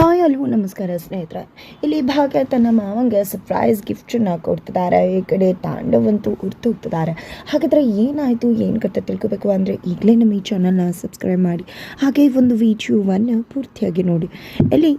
Hi ಅಲ್ವೂ, ನಮಸ್ಕಾರ ಸ್ನೇಹಿತರೆ. ಇಲ್ಲಿ ಭಾಗ್ಯ ತನ್ನ ಮಾವಂಗೆ ಸರ್ಪ್ರೈಸ್ ಗಿಫ್ಟನ್ನು ಕೊಡ್ತಿದ್ದಾರೆ. ಈ ಕಡೆ ತಾಂಡವಂತೂ ಹೋಗ್ತಿದ್ದಾರೆ. ಹಾಗಾದರೆ ಏನಾಯಿತು, ಏನು ಕತೆ ತಿಳ್ಕೊಬೇಕು ಅಂದರೆ ಈಗಲೇ ನಮ್ಮ ಈ ಚಾನಲ್ನ ಸಬ್ಸ್ಕ್ರೈಬ್ ಮಾಡಿ. ಹಾಗೆ ಒಂದು ವಿಡಿಯೋವನ್ನು ಪೂರ್ತಿಯಾಗಿ ನೋಡಿ. ಇಲ್ಲಿ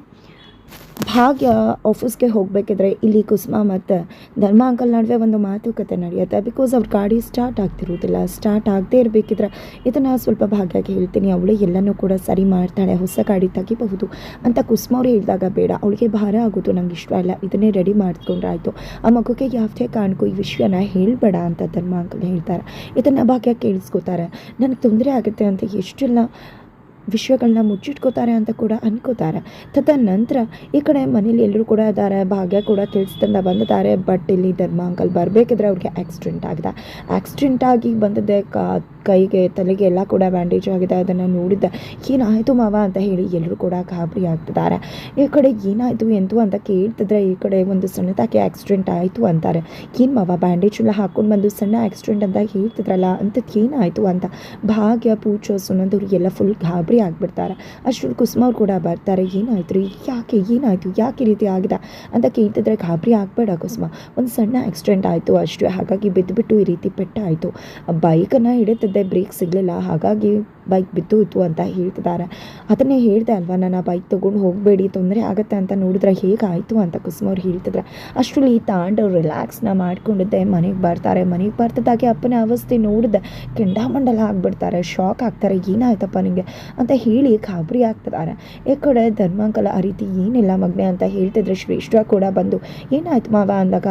ಭಾಗ್ಯ ಆಫೀಸ್ಗೆ ಹೋಗಬೇಕಿದ್ರೆ ಇಲ್ಲಿ ಕುಸುಮ ಮತ್ತು ಧರ್ಮ ಅಂಕಲ್ ನಡುವೆ ಒಂದು ಮಾತುಕತೆ ನಡೆಯುತ್ತೆ. ಬಿಕಾಸ್ ಅವ್ರ ಗಾಡಿ ಸ್ಟಾರ್ಟ್ ಆಗ್ತಿರೋದಿಲ್ಲ ಸ್ಟಾರ್ಟ್ ಆಗದೇ ಇರಬೇಕಿದ್ರೆ ಇದನ್ನು ಸ್ವಲ್ಪ ಭಾಗ್ಯಕ್ಕೆ ಹೇಳ್ತೀನಿ. ಅವಳು ಎಲ್ಲನೂ ಕೂಡ ಸರಿ ಮಾಡ್ತಾಳೆ, ಹೊಸ ಗಾಡಿ ತೆಗಿಬಹುದು ಅಂತ ಕುಸುಮ ಅವ್ರು ಹೇಳಿದಾಗ ಬೇಡ, ಅವಳಿಗೆ ಭಾರ ಆಗೋದು ನಂಗೆ ಇಷ್ಟ ಇಲ್ಲ, ಇದನ್ನೇ ರೆಡಿ ಮಾಡ್ಕೊಂಡ್ರೆ ಆಯಿತು. ಆ ಮಗುಗೆ ಯಾವುದೇ ಕಾರಣಕ್ಕೂ ಈ ವಿಷಯನ ಹೇಳಬೇಡ ಅಂತ ಧರ್ಮ ಅಂಕಲ್ ಹೇಳ್ತಾರೆ. ಇದನ್ನು ಭಾಗ್ಯ ಕೇಳಿಸ್ಕೋತಾರೆ. ನನಗೆ ತೊಂದರೆ ಆಗುತ್ತೆ ಅಂತ ಎಷ್ಟೆಲ್ಲ ವಿಷಯಗಳನ್ನ ಮುಚ್ಚಿಟ್ಕೋತಾರೆ ಅಂತ ಕೂಡ ಅನ್ಕೋತಾರೆ. ತದನಂತರ ಈ ಕಡೆ ಮನೇಲಿ ಎಲ್ಲರೂ ಕೂಡ ಇದ್ದಾರೆ. ಭಾಗ್ಯ ಕೂಡ ತಿಳಿಸ್ತಂದ ಬಂದಿದ್ದಾರೆ. ಬಟ್ ಇಲ್ಲಿ ಧರ್ಮ ಅಂಕಲ್ ಬರಬೇಕಿದ್ರೆ ಅವ್ರಿಗೆ ಆಕ್ಸಿಡೆಂಟ್ ಆಗಿದೆ. ಆಕ್ಸಿಡೆಂಟ್ ಆಗಿ ಬಂದದ್ದೆ. ಕೈಗೆ, ತಲೆಗೆ ಎಲ್ಲ ಕೂಡ ಬ್ಯಾಂಡೇಜ್ ಆಗಿದೆ. ಅದನ್ನು ನೋಡಿದ್ದೆ. ಏನಾಯಿತು ಮಾವ ಅಂತ ಹೇಳಿ ಎಲ್ಲರೂ ಕೂಡ ಗಾಬರಿ ಆಗ್ತಿದ್ದಾರೆ. ಈ ಕಡೆ ಏನಾಯಿತು, ಎಂತು ಅಂತ ಕೇಳ್ತಿದ್ರೆ ಈ ಕಡೆ ಒಂದು ಸಣ್ಣದಾಗಿ ಆಕ್ಸಿಡೆಂಟ್ ಆಯಿತು ಅಂತಾರೆ. ಏನು ಮಾವ ಬ್ಯಾಂಡೇಜ್ ಎಲ್ಲ ಹಾಕ್ಕೊಂಡು ಬಂದು ಸಣ್ಣ ಆಕ್ಸಿಡೆಂಟ್ ಅಂತ ಹೇಳ್ತಿದ್ರಲ್ಲ ಅಂಥದ್ದು ಏನಾಯಿತು ಅಂತ ಭಾಗ್ಯ, ಪೂಜೋ ಸುನಂದವ್ರು ಎಲ್ಲ ಫುಲ್ ಗಾಬರಿ ಆಗಿಬಿಡ್ತಾರೆ. ಅಷ್ಟರಲ್ಲಿ ಕುಸುಮವ್ರು ಕೂಡ ಬರ್ತಾರೆ. ಏನಾಯ್ತು ರೀ? ಯಾಕೆ? ಏನಾಯಿತು? ಯಾಕೆ ರೀತಿ ಆಗಿದೆ? ಅಂತ ಕೇಳ್ತಿದ್ರೆ ಗಾಬರಿ ಆಗಬೇಡ ಕುಸುಮ. ಒಂದು ಸಣ್ಣ ಆಕ್ಸಿಡೆಂಟ್ ಆಯಿತು ಅಷ್ಟೇ. ಹಾಗಾಗಿ ಬಿದ್ದುಬಿಟ್ಟು ಈ ರೀತಿ ಪೆಟ್ಟಾಯಿತು. ಬೈಕನ್ನು ಹಿಡಿತಿದ್ದೆ ಬ್ರೇಕ್ ಸಿಗಲಿಲ್ಲ. ಹಾಗಾಗಿ ಬೈಕ್ ಬಿದ್ದು ಇತ್ತು ಅಂತ ಹೇಳ್ತಿದ್ದಾರೆ. ಅದನ್ನೇ ಹೇಳ್ದೆ ಅಲ್ವಾ ನಾನು ಆ ಬೈಕ್ ತೊಗೊಂಡು ಹೋಗಬೇಡಿ, ತೊಂದರೆ ಆಗುತ್ತೆ ಅಂತ ನೋಡಿದ್ರೆ ಹೇಗಾಯಿತು ಅಂತ ಕುಸುಮ ಅವ್ರು ಹೇಳ್ತಿದ್ರೆ. ಅಷ್ಟರಲ್ಲಿ ತಾಂಡವ್ ರಿಲ್ಯಾಕ್ಸ್ನ ಮಾಡ್ಕೊಂಡಿದ್ದೆ, ಮನೆಗೆ ಬರ್ತಾರೆ. ಮನೆಗೆ ಬರ್ತದಾಗೆ ಅಪ್ಪನ ಅವಸ್ಥೆ ನೋಡಿದೆ. ಕೆಂಡಾಮಂಡಲ ಆಗಿಬಿಡ್ತಾರೆ ಶಾಕ್ ಆಗ್ತಾರೆ, ಏನಾಯ್ತಪ್ಪ ನಿಮಗೆ ಅಂತ ಹೇಳಿ ಗಾಬರಿ ಆಗ್ತಿದ್ದಾರೆ. ಈ ಕಡೆ ಧರ್ಮಾಂಕಲ ಆ ರೀತಿ ಏನಿಲ್ಲ ಮಗನೆ ಅಂತ ಹೇಳ್ತಿದ್ರೆ. ಶ್ರೇಷ್ಠ ಕೂಡ ಬಂದು, ಏನಾಯ್ತು ಮಾವ ಅಂದಾಗ,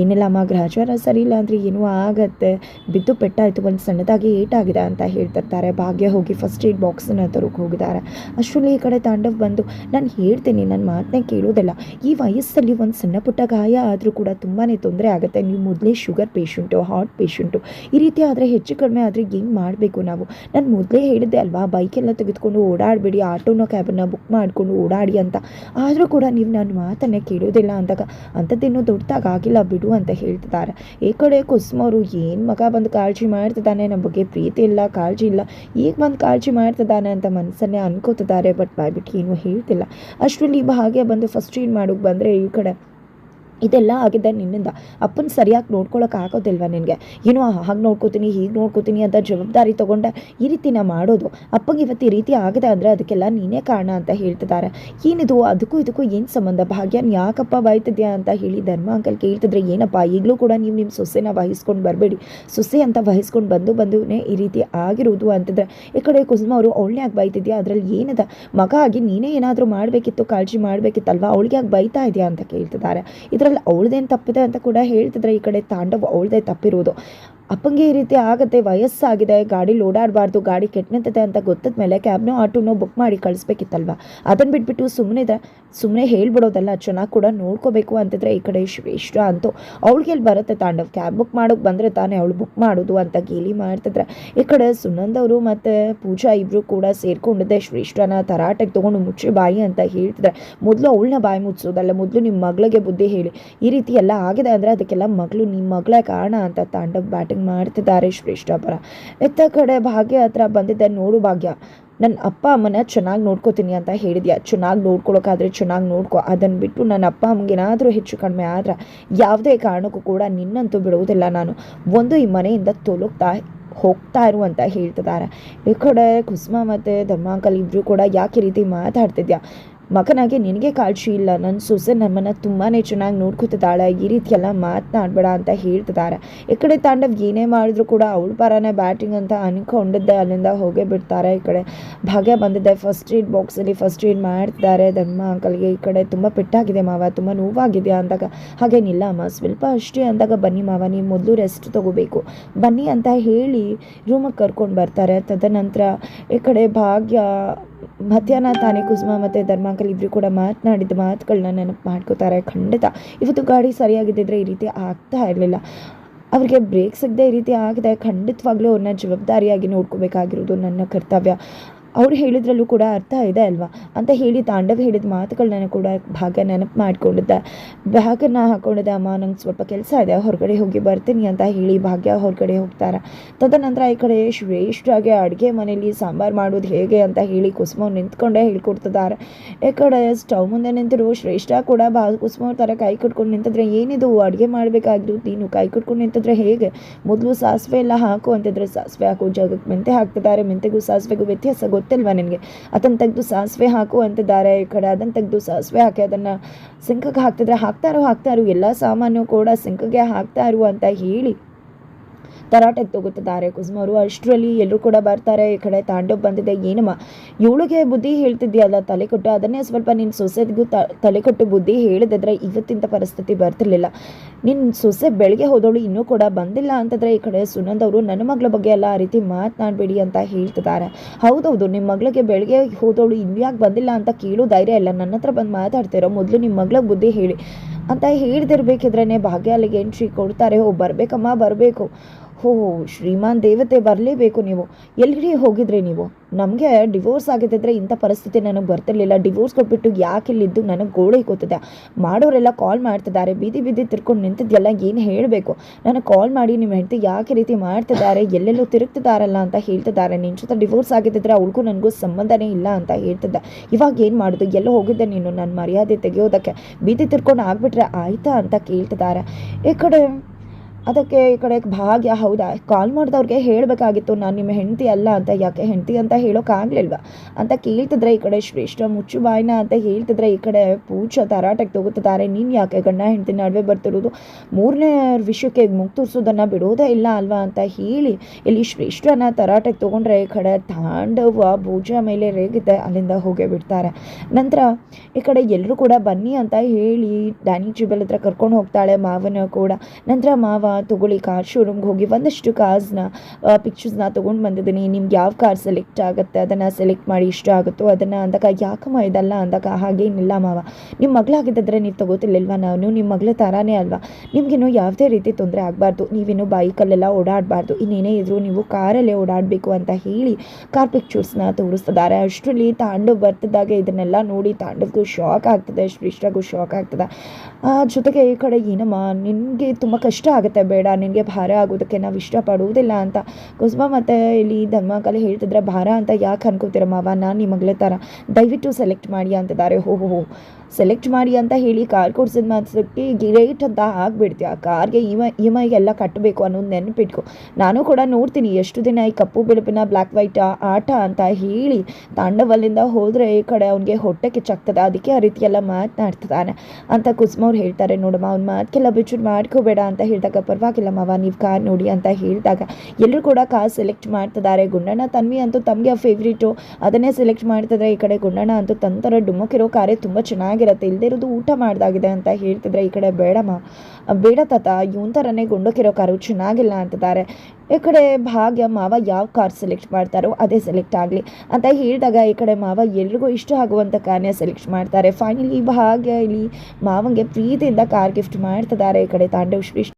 ಏನಿಲ್ಲ ಅಮ್ಮ ಗ್ರಹಚಾರ ಸರಿ ಇಲ್ಲ ಅಂದರೆ ಏನೂ ಆಗತ್ತೆ. ಬಿದ್ದು ಪೆಟ್ಟಾಯಿತು, ಒಂದು ಸಣ್ಣದಾಗಿ ಏಟಾಗಿದೆ ಅಂತ ಹೇಳ್ತಿರ್ತಾರೆ. ಭಾಗ್ಯ ಹೋಗಿ ಫಸ್ಟ್ ಏಡ್ ಬಾಕ್ಸನ್ನು ತರೋಕೆ ಹೋಗಿದ್ದಾರೆ. ಅಷ್ಟರಲ್ಲಿ ಈ ಕಡೆ ತಾಂಡವ್ ಬಂದು, ನಾನು ಹೇಳ್ತೀನಿ ನನ್ನ ಮಾತನ್ನ ಕೇಳೋದಲ್ಲ. ಈ ವಯಸ್ಸಲ್ಲಿ ಒಂದು ಸಣ್ಣ ಪುಟ್ಟ ಗಾಯ ಆದರೂ ಕೂಡ ತುಂಬಾ ತೊಂದರೆ ಆಗುತ್ತೆ. ನೀವು ಮೊದಲೇ ಶುಗರ್ ಪೇಷಂಟು ಹಾರ್ಟ್ ಪೇಷಂಟು ಈ ರೀತಿ ಆದರೆ ಹೆಚ್ಚು ಕಡಿಮೆ ಆದರೆ ಏನು ಮಾಡಬೇಕು ನಾವು? ನಾನು ಮೊದಲೇ ಹೇಳಿದ್ದೆ ಅಲ್ವಾ ಬೈಕೆಲ್ಲ ತೆಗೆದುಕೊಂಡು ಓಡಾಡಬೇಡಿ, ಆಟೋನ ಕ್ಯಾಬನ್ನು ಬುಕ್ ಮಾಡಿಕೊಂಡು ಓಡಾಡಿ ಅಂತ. ಆದರೂ ಕೂಡ ನೀವು ನನ್ನ ಮಾತನ್ನೇ ಕೇಳೋದಿಲ್ಲ ಅಂದಾಗ, ಅಂಥದ್ದೇನೋ ದೊಡ್ಡದಾಗಿಲ್ಲ ಬಿಡು ಅಂತ ಹೇಳ್ತಿದ್ದಾರೆ. ಈ ಕಡೆ ಕುಸುಮವರು ಏನು ಮಗ ಬಂದು ಕಾಳಜಿ ಮಾಡ್ತಿದ್ದಾನೆ? ನಮ್ಮ ಬಗ್ಗೆ ಪ್ರೀತಿ ಇಲ್ಲ, ಕಾಳಜಿ ಇಲ್ಲ. ಈಗ ಬಂದು ಕಾಳಜಿ ಮಾಡ್ತಿದ್ದಾನೆ ಅಂತ ಮನಸ್ಸನ್ನೇ ಅನ್ಕೋತಿದ್ದಾರೆ ಬಟ್ ಬಾಯ್ಬಿಟ್ಟು ಏನೂ ಹೇಳ್ತಿಲ್ಲ. ಅಷ್ಟರಲ್ಲಿ ಹಾಗೆ ಬಂದು ಫಸ್ಟ್ ಏನು ಮಾಡೋಕ್ಕೆ ಬಂದರೆ ಈ ಕಡೆ ಇದೆಲ್ಲ ಆಗಿದೆ ನಿನ್ನಿಂದ. ಅಪ್ಪನ ಸರಿಯಾಗಿ ನೋಡ್ಕೊಳಕ್ಕೆ ಆಗೋದಿಲ್ವ ನಿನಗೆ? ಏನೋ ಹಾಗೆ ನೋಡ್ಕೋತೀನಿ, ಹೀಗೆ ನೋಡ್ಕೋತೀನಿ ಅಂತ ಜವಾಬ್ದಾರಿ ತೊಗೊಂಡೆ ಈ ರೀತಿ ನಾ ಮಾಡೋದು. ಅಪ್ಪಂಗೆ ಇವತ್ತು ಈ ರೀತಿ ಆಗಿದೆ ಅಂದರೆ ಅದಕ್ಕೆಲ್ಲ ನೀನೇ ಕಾರಣ ಅಂತ ಹೇಳ್ತಿದ್ದಾರೆ. ಏನಿದು, ಅದಕ್ಕೂ ಇದಕ್ಕೂ ಏನು ಸಂಬಂಧ? ಭಾಗ್ಯನ ಯಾಕಪ್ಪ ಬಾಯ್ತಿದ್ಯಾ ಅಂತ ಹೇಳಿ ಧರ್ಮ ಅಂಕಲ್ ಕೇಳ್ತಿದ್ರೆ, ಏನಪ್ಪ, ಈಗಲೂ ಕೂಡ ನೀವು ನಿಮ್ಮ ಸೊಸೆನ ವಹಿಸ್ಕೊಂಡು ಬರಬೇಡಿ. ಸೊಸೆ ಅಂತ ವಹಿಸ್ಕೊಂಡು ಬಂದು ಬಂದುನೇ ಈ ರೀತಿ ಆಗಿರೋದು ಅಂತಂದರೆ, ಈ ಕಡೆ ಕುಸುಮ ಅವರು ಯಾಕೆ ಬೈತಿದ್ಯಾ? ಅದರಲ್ಲಿ ಏನದ? ಮಗ ಆಗಿ ನೀನೇ ಏನಾದರೂ ಮಾಡಬೇಕಿತ್ತು, ಕಾಳಜಿ ಮಾಡಬೇಕಿತ್ತಲ್ವಾ? ಅವಳಿಗೆ ಯಾಕೆ ಬೈತಾ ಇದೆಯಾ ಅಂತ ಕೇಳ್ತಿದ್ದಾರೆ. ಇದರಲ್ಲಿ ಅವಳದೇನು ತಪ್ಪಿದೆ ಅಂತ ಕೂಡ ಹೇಳ್ತಿದ್ರೆ ಈ ಕಡೆ ತಾಂಡವ್ ಅವಳದೇ ತಪ್ಪಿರೋದು. ಅಪ್ಪಂಗೆ ಈ ರೀತಿ ಆಗುತ್ತೆ, ವಯಸ್ಸಾಗಿದೆ, ಗಾಡಿ ಓಡಾಡಬಾರ್ದು ಗಾಡಿ ಕೆಟ್ಟನಿಂತಿದೆ ಅಂತ ಗೊತ್ತಾದ ಮೇಲೆ ಕ್ಯಾಬ್ನೋ ಆಟೋನೋ ಬುಕ್ ಮಾಡಿ ಕಳಿಸ್ಬೇಕಿತ್ತಲ್ವ? ಅದನ್ನು ಬಿಟ್ಬಿಟ್ಟು ಸುಮ್ಮನೆ ಸುಮ್ಮನೆ ಹೇಳ್ಬಿಡೋದಲ್ಲ, ಚೆನ್ನಾಗಿ ಕೂಡ ನೋಡ್ಕೋಬೇಕು ಅಂತಿದ್ರೆ ಈ ಕಡೆ ಶ್ರೇಷ್ಠ ಅಂತೂ ಅವಳಿಗೆ ಎಲ್ಲಿ ಬರುತ್ತೆ ತಾಂಡವ್? ಕ್ಯಾಬ್ ಬುಕ್ ಮಾಡೋಕೆ ಬಂದರೆ ತಾನೇ ಅವಳು ಬುಕ್ ಮಾಡೋದು ಅಂತ ಗೇಲಿ ಮಾಡ್ತಿದ್ರೆ. ಈ ಕಡೆ ಸುನಂದವರು ಮತ್ತು ಪೂಜಾ ಇಬ್ಬರು ಕೂಡ ಸೇರ್ಕೊಂಡಿದ್ದೆ, ಶ್ರೇಷ್ಠನ ತರಾಟೆಗೆ ತೊಗೊಂಡು ಮುಚ್ಚಿ ಬಾಯಿ ಅಂತ ಹೇಳ್ತಿದ್ರೆ. ಮೊದಲು ಅವಳನ್ನ ಬಾಯಿ ಮುಚ್ಚೋದಲ್ಲ ಮೊದಲು ನಿಮ್ಮ ಮಗಳಿಗೆ ಬುದ್ಧಿ ಹೇಳಿ. ಈ ರೀತಿ ಎಲ್ಲ ಆಗಿದೆ ಅಂದರೆ ಅದಕ್ಕೆಲ್ಲ ಮಗಳು ನಿಮ್ಮ ಮಗಳೇ ಕಾರಣ ಅಂತ ತಾಂಡವ್ ಬ್ಯಾಟಿಂಗ್ ಮಾಡ್ತಿದ್ದಾರೆ ಶ್ರೇಷ್ಠ ಪರ ಎತ್ತ ಕಡೆ ಭಾಗ್ಯ ಹತ್ರ ಬಂದಿದ್ದೆ ನೋಡು ಭಾಗ್ಯ. ನನ್ನ ಅಪ್ಪ ಅಮ್ಮನ ಚೆನ್ನಾಗಿ ನೋಡ್ಕೋತೀನಿ ಅಂತ ಹೇಳಿದ್ಯಾ? ಚೆನ್ನಾಗಿ ನೋಡ್ಕೊಳಕ್ಕಾದ್ರೆ ಚೆನ್ನಾಗಿ ನೋಡ್ಕೊ. ಅದನ್ನು ಬಿಟ್ಟು ನನ್ನ ಅಪ್ಪ ಅಮ್ಮಗೇನಾದರೂ ಹೆಚ್ಚು ಕಡಿಮೆ ಆದ್ರೆ ಯಾವುದೇ ಕಾರಣಕ್ಕೂ ಕೂಡ ನಿನ್ನಂತೂ ಬಿಡುವುದಿಲ್ಲ ನಾನು. ಒಂದು ಈ ಮನೆಯಿಂದ ತೊಲಗ್ತಾ ಹೋಗ್ತಾ ಇರು ಅಂತ ಹೇಳ್ತಿದ್ದಾರೆ. ಈ ಕಡೆ ಕುಸುಮ ಮತ್ತು ಧರ್ಮಾಂಕಲ್ ಇಬ್ಬರು ಕೂಡ ಯಾಕೆ ರೀತಿ ಮಾತಾಡ್ತಿದ್ಯಾ? ಮಗನಾಗೆ ನಿನಗೆ ಕಾಳಜಿ ಇಲ್ಲ. ನನ್ನ ಸೊಸೆ ನಮ್ಮನ್ನು ತುಂಬಾ ಚೆನ್ನಾಗಿ ನೋಡ್ಕೊತಿದ್ದಾಳೆ. ಈ ರೀತಿ ಎಲ್ಲ ಮಾತನಾಡಬೇಡ ಅಂತ ಹೇಳ್ತಿದ್ದಾರೆ. ಈ ಕಡೆ ತಾಂಡವ್ ಏನೇ ಮಾಡಿದ್ರು ಕೂಡ ಅವಳ ಪರನೇ ಬ್ಯಾಟಿಂಗ್ ಅಂತ ಅನ್ಕೊಂಡಿದ್ದೆ. ಅಲ್ಲಿಂದ ಹೋಗೇ ಬಿಡ್ತಾರೆ ಈ ಕಡೆ. ಭಾಗ್ಯ ಬಂದಿದ್ದೆ ಫಸ್ಟ್ ಏಡ್ ಬಾಕ್ಸಲ್ಲಿ ಫಸ್ಟ್ ಏಡ್ ಮಾಡ್ತಿದ್ದಾರೆ. ಧರ್ಮ ಅಂಕಲ್ಗೆ ಈ ಕಡೆ ತುಂಬ ಪೆಟ್ಟಾಗಿದೆ ಮಾವ. ತುಂಬ ನೋವಾಗಿದೆ ಅಂದಾಗ. ಹಾಗೇನಿಲ್ಲ ಅಮ್ಮ. ಸ್ವಲ್ಪ ಅಷ್ಟೇ ಅಂದಾಗ ಬನ್ನಿ ಮಾವ. ನೀವು ಮೊದಲು ರೆಸ್ಟ್ ತೊಗೋಬೇಕು. ಬನ್ನಿ ಅಂತ ಹೇಳಿ ರೂಮಿಗೆ ಕರ್ಕೊಂಡು ಬರ್ತಾರೆ. ತದನಂತರ ಈ ಕಡೆ ಭಾಗ್ಯ ಮಧ್ಯಾಹ್ನ ತಾನೇ ಕುಸುಮ ಮತ್ತು ಧರ್ಮಾಂಕಲ್ ಇಬ್ಬರು ಕೂಡ ಮಾತನಾಡಿದ ಮಾತುಗಳನ್ನ ನೆನಪು ಮಾಡ್ಕೋತಾರೆ, ಖಂಡಿತ. ಇವತ್ತು ಗಾಡಿ ಸರಿಯಾಗಿದ್ದಿದ್ರೆ ಈ ರೀತಿ ಆಗ್ತಾ ಇರಲಿಲ್ಲ. ಅವರಿಗೆ ಬ್ರೇಕ್ ಸಿಗದೆ ಈ ರೀತಿ ಆಗಿದೆ, ಖಂಡಿತವಾಗ್ಲೂ ಅವ್ರನ್ನ ಜವಾಬ್ದಾರಿಯಾಗಿ ನೋಡ್ಕೋಬೇಕಾಗಿರೋದು ನನ್ನ ಕರ್ತವ್ಯ. ಅವ್ರು ಹೇಳಿದ್ರಲ್ಲೂ ಕೂಡ ಅರ್ಥ ಇದೆ ಅಲ್ವಾ? ಅಂತ ಹೇಳಿ ತಾಂಡವ್ ಹೇಳಿದ ಮಾತುಗಳನ್ನ ಕೂಡ ಭಾಗ ನೆನಪು ಮಾಡ್ಕೊಂಡಿದ್ದ. ಬ್ಯಾಗನ್ನು ಹಾಕೊಂಡಿದ್ದ, ಅಮ್ಮ, ನಂಗೆ ಸ್ವಲ್ಪ ಕೆಲಸ ಇದೆ, ಹೊರಗಡೆ ಹೋಗಿ ಬರ್ತೀನಿ ಅಂತ ಹೇಳಿ ಭಾಗ್ಯ ಹೊರಗಡೆ ಹೋಗ್ತಾರೆ. ತದನಂತರ ಈ ಕಡೆ ಶ್ರೇಷ್ಠಾಗಿ ಅಡುಗೆ ಮನೇಲಿ ಸಾಂಬಾರು ಮಾಡೋದು ಹೇಗೆ ಅಂತ ಹೇಳಿ ಕುಸುಮ ನಿಂತ್ಕೊಂಡೇ ಹೇಳ್ಕೊಡ್ತಿದ್ದಾರೆ ಈ ಕಡೆ ಸ್ಟವ್ ಮುಂದೆ ನಿಂತಿರೋ ಶ್ರೇಷ್ಠ ಕೂಡ ಬಾ, ಕುಸುಮ ಥರ ಕೈ ಕಟ್ಕೊಂಡು ನಿಂತಿದ್ರೆ ಏನಿದು? ಅಡುಗೆ ಮಾಡಬೇಕಾಗಿದ್ರು ನೀನು ಕೈ ಕಟ್ಕೊಂಡು ನಿಂತಿದ್ರೆ ಹೇಗೆ? ಮೊದಲು ಸಾಸಿವೆ ಎಲ್ಲ ಹಾಕು ಅಂತಿದ್ರೆ ಸಾಸಿವೆ ಹಾಕು ಜಾಗಕ್ಕೆ ಮೆಂತೆ ಹಾಕ್ತಿದ್ದಾರೆ ಮೆಂತೆಗೂ ಸಾಸಿವೆಗೂ ವ್ಯತ್ಯಾಸ ಗೊತ್ತಿಲ್ವಾ ನಿನಗೆ? ಅದನ್ನು ತೆಗೆದು ಸಾಸಿವೆ ಹಾಕು ಅಂತಿದ್ದಾರೆ ಈ ಕಡೆ. ಅದನ್ನು ತೆಗೆದು ಸಾಸಿವೆ ಹಾಕಿ ಅದನ್ನು ಸಿಂಕಗೆ ಹಾಕ್ತಿದ್ರೆ ಹಾಕ್ತಾರೋ ಹಾಕ್ತಾರೋ ಎಲ್ಲ ಸಾಮಾನು ಕೂಡ ಸಿಂಕಗೆ ಹಾಕ್ತಾರೋ ಅಂತ ಹೇಳಿ ತರಾಟೆಗೆ ತಗೋತಿದ್ದಾರೆ ಕುಸುಮವರು ಅಷ್ಟರಲ್ಲಿ ಎಲ್ಲರೂ ಕೂಡ ಬರ್ತಾರೆ. ಈ ಕಡೆ ತಾಂಡವ್ ಬಂದಿದೆ. ಏನಮ್ಮ? ಇವಳಿಗೆ ಬುದ್ಧಿ ಹೇಳ್ತಿದ್ಯಲ್ಲ, ತಲೆ ಕೊಟ್ಟು. ಅದನ್ನೇ ಸ್ವಲ್ಪ ನಿನ್ನ ಸೊಸೆಗೂ ತಲೆ ಕೊಟ್ಟು ಬುದ್ಧಿ ಹೇಳಿದ್ರೆ ಇವತ್ತಿಂಥ ಪರಿಸ್ಥಿತಿ ಬರ್ತಿರ್ಲಿಲ್ಲ. ನಿನ್ನ ಸೊಸೆ ಬೆಳಗ್ಗೆ ಹೋದವಳು ಇನ್ನೂ ಕೂಡ ಬಂದಿಲ್ಲ ಅಂತಂದರೆ ಈ ಕಡೆ ಸುನಂದ್ ಅವರು, ನನ್ನ ಮಗಳ ಬಗ್ಗೆ ಎಲ್ಲ ಆ ರೀತಿ ಮಾತನಾಡಬೇಡಿ ಅಂತ ಹೇಳ್ತಿದ್ದಾರೆ. ಹೌದೌದು ನಿಮ್ಮ ಮಗಳಿಗೆ ಬೆಳಗ್ಗೆ ಹೋದವಳು ಇನ್ಯಾಕೆ ಬಂದಿಲ್ಲ ಅಂತ ಕೇಳೋ ಧೈರ್ಯ ಇಲ್ಲ. ನನ್ನ ಹತ್ರ ಬಂದು ಮಾತಾಡ್ತಿರೋ ಮೊದಲು ನಿಮ್ಮ ಮಗಳ ಬುದ್ಧಿ ಹೇಳಿ. ಅಂತ ಹೇಳ್ದಿರ್ಬೇಕಿದ್ರೇ ಭಾಗ್ಯ ಅಲ್ಲಿಗೆ ಎಂಟ್ರಿ ಕೊಡ್ತಾರೆ. ಓ, ಬರಬೇಕಮ್ಮ, ಬರಬೇಕು. ಹೋ, ಶ್ರೀಮಾನ್ ದೇವತೆ ಬರಲೇಬೇಕು ನೀವು. ಎಲ್ಲಿಗೆ ಹೋಗಿದ್ರಿ ನೀವು? ನಮಗೆ ಡಿವೋರ್ಸ್ ಆಗಿದ್ದರೆ ಇಂಥ ಪರಿಸ್ಥಿತಿ ನನಗೆ ಬರ್ತಿರ್ಲಿಲ್ಲ. ಡಿವೋರ್ಸ್ ಕೊಟ್ಬಿಟ್ಟು ಯಾಕೆ ಇಲ್ಲಿದ್ದು? ನನಗೆ ಗೋಡೆ ಕೂತಿದೆ. ಮಾಡೋರೆಲ್ಲ ಕಾಲ್ ಮಾಡ್ತಿದ್ದಾರೆ. ಬೀದಿ ಬೀದಿ ತಿರ್ಕೊಂಡು ನಿಂತಿದ್ದೆಲ್ಲ ಏನು ಹೇಳಬೇಕು? ನನಗೆ ಕಾಲ್ ಮಾಡಿ ನಿಮ್ಮ ಹೆಂಡತಿ ಯಾಕೆ ರೀತಿ ಮಾಡ್ತಿದ್ದಾರೆ? ಎಲ್ಲೆಲ್ಲೋ ತಿರುಗ್ತಿದ್ದಾರಲ್ಲ ಅಂತ ಹೇಳ್ತಿದ್ದಾರೆ. ನಿನ್ನ ಜೊತೆ ಡಿವೋರ್ಸ್ ಆಗಿದ್ದರೆ ಅವ್ಳಿಗೂ ನನಗೂ ಸಂಬಂಧನೇ ಇಲ್ಲ ಅಂತ ಹೇಳ್ತಿದ್ದೆ. ಇವಾಗ ಏನು ಮಾಡೋದು? ಎಲ್ಲೋ ಹೋಗಿದ್ದೆ ನೀನು ನನ್ನ ಮರ್ಯಾದೆ ತೆಗೆಯೋದಕ್ಕೆ. ಬೀದಿ ತಿರ್ಕೊಂಡು ಆಗಿಬಿಟ್ರೆ ಆಯಿತಾ ಅಂತ ಕೇಳ್ತಿದ್ದಾರೆ. ಈ ಕಡೆ ಅದಕ್ಕೆ ಈ ಕಡೆ ಭಾಗ್ಯ, ಹೌದಾ? ಕಾಲ್ ಮಾಡಿದವ್ರಿಗೆ ಹೇಳಬೇಕಾಗಿತ್ತು, ನಾನು ನಿಮ್ಮ ಹೆಂಡತಿ ಅಲ್ಲ ಅಂತ. ಯಾಕೆ ಹೆಂಡತಿ ಅಂತ ಹೇಳೋಕ್ಕಾಗಲಿಲ್ವ ಅಂತ ಕೇಳ್ತಿದ್ರೆ ಈ ಕಡೆ ಶ್ರೇಷ್ಠ ಮುಚ್ಚು ಬಾಯಿನ ಅಂತ ಹೇಳ್ತಿದ್ರೆ ಈ ಕಡೆ ಪೂಜ ತರಾಟಕ್ಕೆ ತಗೋತಿದ್ದಾರೆ ನೀನು ಯಾಕೆ ಗಂಡ ಹೆಂಡತಿ ನಡುವೆ ಬರ್ತಿರೋದು? ಮೂರನೇ ವಿಷಯಕ್ಕೆ ಮುಗ್ತುರ್ಸೋದನ್ನು ಬಿಡೋದೇ ಇಲ್ಲ ಅಲ್ವಾ ಅಂತ ಹೇಳಿ ಇಲ್ಲಿ ಶ್ರೇಷ್ಠನ ತರಾಟಕ್ಕೆ ತೊಗೊಂಡ್ರೆ ಈ ಕಡೆ ತಾಂಡವ ಪೂಜಾ ಮೇಲೆ ರೇಗಿದ್ದೆ, ಅಲ್ಲಿಂದ ಹೋಗೇ ಬಿಡ್ತಾರೆ. ನಂತರ ಈ ಕಡೆ ಎಲ್ಲರೂ ಕೂಡ ಬನ್ನಿ ಅಂತ ಹೇಳಿ ಡ್ಯಾನಿ ಜಿಬಲ್ ಹತ್ರ ಕರ್ಕೊಂಡು ಹೋಗ್ತಾಳೆ ಮಾವನ ಕೂಡ. ನಂತರ ಮಾವ ತಗೊಳ್ಳಿ ಕಾರ್ ಶೋರೂಮ್ಗೆ ಹೋಗಿ ಒಂದಷ್ಟು ಕಾರ್ಸ್ನ ಪಿಕ್ಚರ್ಸ್ನ ತೊಗೊಂಡು ಬಂದಿದ್ದೀನಿ. ನಿಮ್ಗೆ ಯಾವ ಕಾರ್ ಸೆಲೆಕ್ಟ್ ಆಗುತ್ತೆ, ಅದನ್ನು ಸೆಲೆಕ್ಟ್ ಮಾಡಿ ಇಷ್ಟ ಆಗುತ್ತೋ ಅದನ್ನು ಅಂದಾಗ, ಯಾಕಮ್ಮ ಇದಲ್ಲ ಅಂದಾಗ, ಹಾಗೇನಿಲ್ಲ ಮಾವ. ನಿಮ್ಮ ಮಗಳಾಗಿದ್ದರೆ ನೀವು ತಗೋತಿರ್ಲಿಲ್ವಾ ನಾನು? ನಿಮ್ಮ ಮಗಳ ಥರಾನೇ ಅಲ್ವಾ? ನಿಮಗಿನ್ನು ಯಾವುದೇ ರೀತಿ ತೊಂದರೆ ಆಗಬಾರ್ದು. ನೀವಿನ್ನು ಬೈಕಲ್ಲೆಲ್ಲ ಓಡಾಡಬಾರ್ದು. ಇನ್ನೇನೇ ಇದ್ರೂ ನೀವು ಕಾರಲ್ಲೇ ಓಡಾಡಬೇಕು ಅಂತ ಹೇಳಿ ಕಾರ್ ಪಿಕ್ಚರ್ಸ್ನ ತೋರಿಸ್ತಿದ್ದಾರೆ. ಅಷ್ಟರಲ್ಲಿ ತಾಂಡವ್ ಬರ್ತಿದ್ದಾಗ ಇದನ್ನೆಲ್ಲ ನೋಡಿ ತಾಂಡವ್ಗೂ ಶಾಕ್ ಆಗ್ತದೆ ಶ್ರೇಷ್ಠಗೂ ಶಾಕ್ ಆಗ್ತದೆ. ಜೊತೆಗೆ ಈ ಕಡೆ ಏನಮ್ಮ ನಿನಗೆ ತುಂಬ ಕಷ್ಟ ಆಗುತ್ತೆ ಬೇಡ, ನಿನಗೆ ಭಾರ ಆಗೋದಕ್ಕೆ ನಾವು ಇಷ್ಟಪಡುವುದಿಲ್ಲ ಅಂತ. ಕುಸುಮ ಮತ್ತು ಇಲ್ಲಿ ಧರ್ಮಕಲೆ ಹೇಳ್ತಿದ್ರೆ ಭಾರ ಅಂತ ಯಾಕೆ ಅನ್ಕೋತೀರ ಮಾವ? ನಾನು ನಿಮ್ಮ ಮಗಳೇ ಥರ ದಯವಿಟ್ಟು ಸೆಲೆಕ್ಟ್ ಮಾಡಿ ಅಂತಿದ್ದಾರೆ. ಹೋ ಹೋ. ಸೆಲೆಕ್ಟ್ ಮಾಡಿ ಅಂತ ಹೇಳಿ ಕಾರ್ ಕೊಡ್ಸಿದ ಮಾತ್ರಕ್ಕೆ ಗಿರೇಟ್ ಅಂತ ಆಗ್ಬಿಡ್ತೀಯ ಕಾರ್ಗೆ ಇ ಇ ಎಂ ಐಗೆಲ್ಲ ಕಟ್ಟಬೇಕು ಅನ್ನೋದು ನೆನಪಿಟ್ಕೊ. ನಾನು ಕೂಡ ನೋಡ್ತೀನಿ ಎಷ್ಟು ದಿನ ಈ ಕಪ್ಪು ಬಿಳುಪಿನ ಬ್ಲ್ಯಾಕ್ ವೈಟ್ ಆಟ ಅಂತ ಹೇಳಿ ತಾಂಡವಲ್ಲಿಂದ ಹೋದರೆ ಈ ಕಡೆ ಅವನಿಗೆ ಹೊಟ್ಟೆ ಕಿಚ್ಚಾಗ್ತದೆ ಅದಕ್ಕೆ ಆ ರೀತಿ ಎಲ್ಲ ಮಾತನಾಡ್ತಿದ್ದಾನೆ ಅಂತ ಕುಸುಮ ಅವ್ರು ಹೇಳ್ತಾರೆ, ನೋಡಮ್ಮ, ಅವ್ನ ಮಾತಕ್ಕೆಲ್ಲ ಬಿಚ್ಚು ಮಾಡ್ಕೋಬೇಡ ಅಂತ ಹೇಳಿದಾಗ ಪರವಾಗಿಲ್ಲ ಮಾವ, ನೀವು ಕಾರ್ ನೋಡಿ ಅಂತ ಹೇಳಿದಾಗ ಎಲ್ಲರೂ ಕೂಡ ಕಾರ್ ಸೆಲೆಕ್ಟ್ ಮಾಡ್ತಿದ್ದಾರೆ ಗುಂಡಣ್ಣ, ತನ್ವಿ ಅಂತೂ ತಮಗೆ ಫೇವ್ರೇಟು ಅದನ್ನೇ ಸೆಲೆಕ್ಟ್ ಮಾಡ್ತಿದ್ರೆ ಈ ಕಡೆ ಗುಂಡಣ್ಣ ಅಂತೂ ತಂತರ ಡುಮಕಿರೋ ಕಾರೇ ತುಂಬ ಚೆನ್ನಾಗಿರುತ್ತೆ ಇಲ್ಲದೆ ಇರೋದು ಊಟ ಮಾಡ್ದಾಗಿದೆ ಅಂತ ಹೇಳ್ತಿದ್ರೆ ಈ ಕಡೆ ಬೇಡಮ್ಮ. ಬೇಡ ತಾತ, ಇವನ್ ಥರನೇ ಗುಂಡಕ್ಕಿರೋ ಕಾರು ಚೆನ್ನಾಗಿಲ್ಲ ಅಂತಿದ್ದಾರೆ ಈ ಕಡೆ ಭಾಗ್ಯ, ಮಾವ ಯಾವ ಕಾರ್ ಸೆಲೆಕ್ಟ್ ಮಾಡ್ತಾರೋ ಅದೇ ಸೆಲೆಕ್ಟ್ ಆಗಲಿ ಅಂತ ಹೇಳಿದಾಗ ಈ ಕಡೆ ಮಾವ ಎಲ್ರಿಗೂ ಇಷ್ಟ ಆಗುವಂಥ ಕಾರ್ನೇ ಸೆಲೆಕ್ಟ್ ಮಾಡ್ತಾರೆ. ಫೈನಲಿ ಭಾಗ್ಯ ಇಲ್ಲಿ ಮಾವಂಗೆ ಪ್ರೀತಿಯಿಂದ ಕಾರ್ ಗಿಫ್ಟ್ ಮಾಡ್ತಿದ್ದಾರೆ. ಈ ಕಡೆ ತಾಂಡವ್ ಶ್ರೀ